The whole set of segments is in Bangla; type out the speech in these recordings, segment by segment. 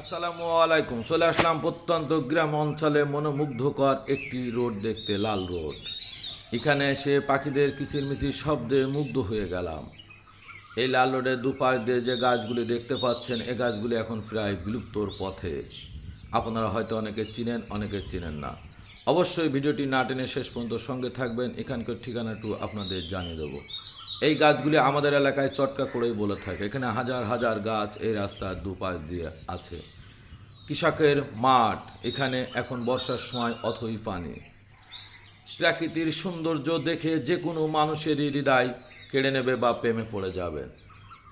আসসালামু আলাইকুম। চলে আসলাম প্রত্যন্ত গ্রাম অঞ্চলে মনোমুগ্ধকর একটি রোড দেখতে, লাল রোড। এখানে এসে পাখিদের কিচিরমিচির শব্দে মুগ্ধ হয়ে গেলাম। এই লাল রোডের দুপাশ দিয়ে যে গাছগুলি দেখতে পাচ্ছেন, এ গাছগুলি এখন প্রায় বিলুপ্তর পথে। আপনারা হয়তো অনেকে চিনেন অনেকে চিনেন না। অবশ্যই ভিডিওটি না টেনে শেষ পর্যন্ত সঙ্গে থাকবেন। এখানকার ঠিকানাটু আপনাদের জানিয়ে দেবো। এই গাছগুলি আমাদের এলাকায় চটকা করেই বলে থাকে। এখানে হাজার হাজার গাছ এই রাস্তার দুপাশ দিয়ে আছে। কৃষকের মাঠ, এখানে এখন বর্ষার সময় অথই পানি। প্রাকৃতির সৌন্দর্য দেখে যে কোনো মানুষেরই হৃদয় কেড়ে নেবে বা প্রেমে পড়ে যাবে।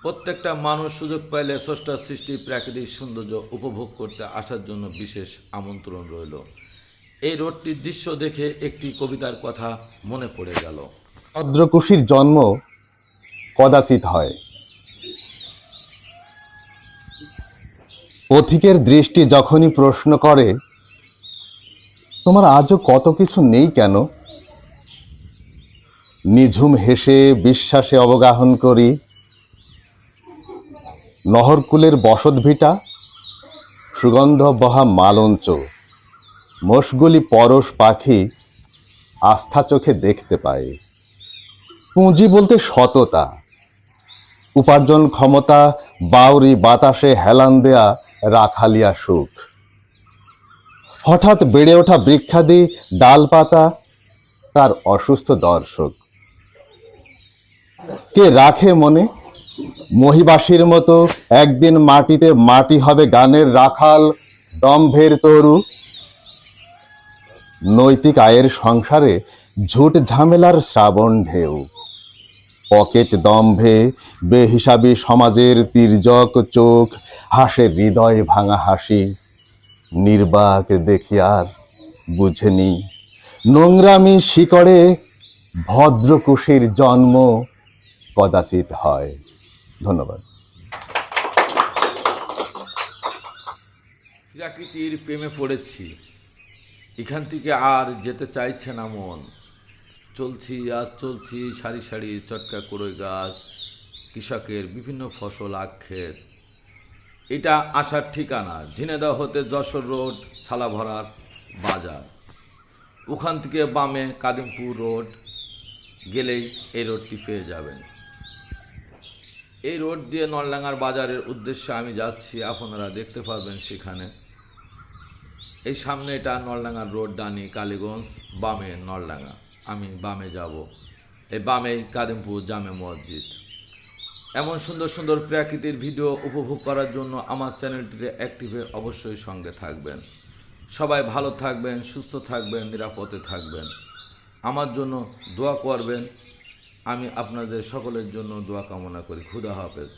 প্রত্যেকটা মানুষ সুযোগ পাইলে স্রষ্টার সৃষ্টি প্রাকৃতিক সৌন্দর্য উপভোগ করতে আসার জন্য বিশেষ আমন্ত্রণ রইল। এই রোডটির দৃশ্য দেখে একটি কবিতার কথা মনে পড়ে গেল। ভদ্রকুশীর জন্ম কদাচিৎ হয়। পথিকের দৃষ্টি যখনই প্রশ্ন করে, তোমার আজও কত কিছু নেই কেন? নিঝুম হেসে, বিশ্বাসে অবগাহন করি, নহরকুলের বসত ভিটা সুগন্ধ বহা মালঞ্চ, মোষগুলি পরশ পাখি আস্থা চোখে দেখতে পায়। পুঁজি বলতে সততা উপার্জন ক্ষমতা, বাউরি বাতাসে হেলান দেয়া, রাখালিয়া সুখ। হঠাৎ বেড়ে ওঠা বৃক্ষাদি, ডালপাতা, তার অসুস্থ দর্শক। কে রাখে মনে? মহিবাসীর মতো একদিন মাটিতে মাটি হবে গানের রাখাল, দম্ভের তরু। নৈতিক আয়ের সংসারে ঝুট ঝামেলার শ্রাবণ ঢেউ। পকেট দম্ভে, বেহিসাবি সমাজের তির্যক চোখ হাসে হৃদয় ভাঙা হাসি। নির্বাক দেখি আর বুঝেনি। নোংরামি শিকড়ে ভদ্রকুশীর জন্ম কদাচিৎ হয়। ধন্যবাদ। প্রেমে পড়েছি। এখান থেকে আর যেতে চাইছে না মন। চলছি আর চলছি সারি সারি চটকা কুড়োই গাছ, কৃষকের বিভিন্ন ফসল আক্ষেত এটা আসার ঠিকানা ঝিনেদা হতে যশোর রোড সালাভরার বাজার। ওখান থেকে বামে কাদিমপুর রোড, গেলেই এই রোডটি পেয়ে যাবেন। এই রোড দিয়ে নলডাঙ্গার বাজারের উদ্দেশ্যে আমি যাচ্ছি, আপনারা দেখতে পারবেন সেখানে। এই সামনে এটা নলডাঙ্গার রোড, ডানি, কালীগঞ্জ, বামে নলডাঙ্গা। আমি বামে যাব। এই বামে কাদিমপুর জামে মসজিদ। এমন সুন্দর সুন্দর প্রাকৃতির ভিডিও উপভোগ করার জন্য আমার চ্যানেলটিতে অ্যাক্টিভে অবশ্যই সঙ্গে থাকবেন। সবাই ভালো থাকবেন, সুস্থ থাকবেন, নিরাপদে থাকবেন। আমার জন্য দোয়া করবেন। আমি আপনাদের সকলের জন্য দোয়া কামনা করি। খুদা হাফেজ।